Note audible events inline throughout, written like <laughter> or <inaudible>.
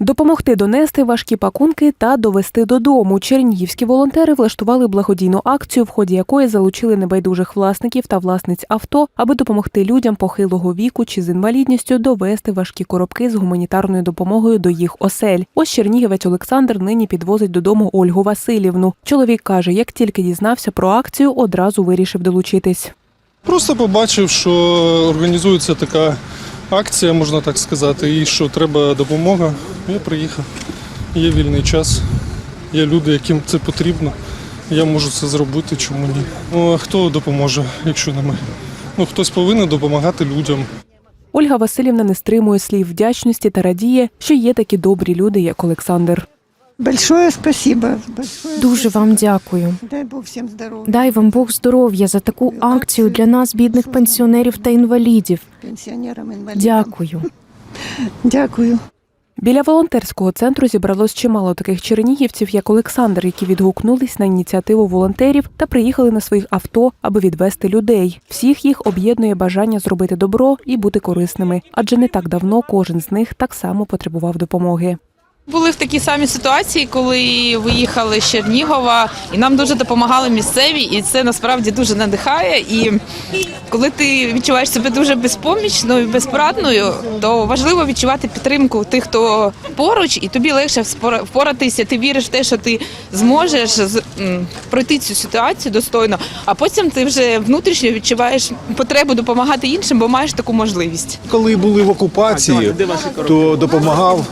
Допомогти донести важкі пакунки та довести додому. Чернігівські волонтери влаштували благодійну акцію, в ході якої залучили небайдужих власників та власниць авто, аби допомогти людям похилого віку чи з інвалідністю довести важкі коробки з гуманітарною допомогою до їх осель. Ось чернігівець Олександр нині підвозить додому Ольгу Васильівну. Чоловік каже, як тільки дізнався про акцію, одразу вирішив долучитись. Просто побачив, що організується така акція, можна так сказати, і що треба допомога. Я приїхав. Є вільний час, є люди, яким це потрібно. Я можу це зробити, чому ні. Ну, а хто допоможе, якщо не ми? Ну, хтось повинен допомагати людям. Ольга Васильівна не стримує слів вдячності та радіє, що є такі добрі люди, як Олександр. Большое спасибо. Большое Дуже вам дякую. Дай Бог всем здоровья. Дай вам Бог здоров'я за таку акцію для нас, бідних пенсіонерів та інвалідів. Пенсионерам, инвалидам. Дякую. <laughs> Дякую. Біля волонтерського центру зібралось чимало таких чернігівців, як Олександр, які відгукнулись на ініціативу волонтерів та приїхали на своїх авто, аби відвести людей. Всіх їх об'єднує бажання зробити добро і бути корисними, адже не так давно кожен з них так само потребував допомоги. Були в такій самій ситуації, коли виїхали з Чернігова, і нам дуже допомагали місцеві, і це насправді дуже надихає. І коли ти відчуваєш себе дуже безпомічною, безпорадною, то важливо відчувати підтримку тих, хто поруч, і тобі легше вспора- впоратися. Ти віриш в те, що ти зможеш з- м, пройти цю ситуацію достойно, а потім ти вже внутрішньо відчуваєш потребу допомагати іншим, бо маєш таку можливість. Коли були в окупації, то допомагав.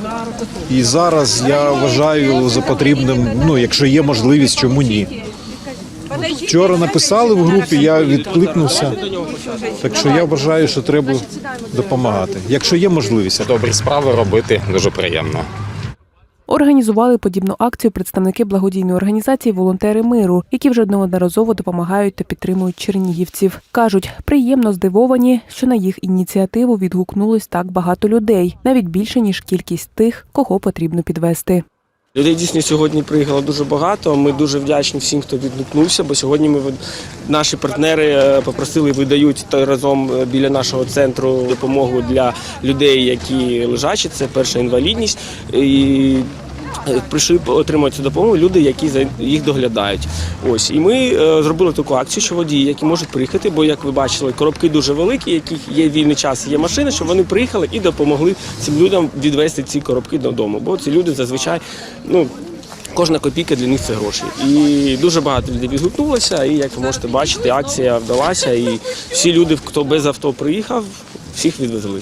І зараз я вважаю за потрібним, ну якщо є можливість, чому ні. Вчора написали в групі, я відкликнувся. Так що я вважаю, що треба допомагати, якщо є можливість. добрі справи робити дуже приємно. Організували подібну акцію представники благодійної організації Волонтери миру, які вже неодноразово допомагають та підтримують чернігівців. кажуть, приємно здивовані, що на їх ініціативу відгукнулось так багато людей, навіть більше ніж кількість тих, кого потрібно підвести. Людей дійсно сьогодні приїхало дуже багато. Ми дуже вдячні всім, хто відгукнувся, бо сьогодні ми наші партнери е, попросили видають той разом е, біля нашого центру допомогу для людей, які лежачі. Це перша інвалідність. І Прийшли отримати допомогу люди, які за їх доглядають. Ось і ми е, зробили таку акцію, що водії, які можуть приїхати, бо як ви бачили, коробки дуже великі, яких є вільний час, є машини, щоб вони приїхали і допомогли цим людям відвести ці коробки додому. Бо ці люди зазвичай ну. Кожна копійка для них це гроші. І дуже багато людей відгукнулося. І як ви можете бачити, акція вдалася. І всі люди, хто без авто приїхав, всіх відвезли.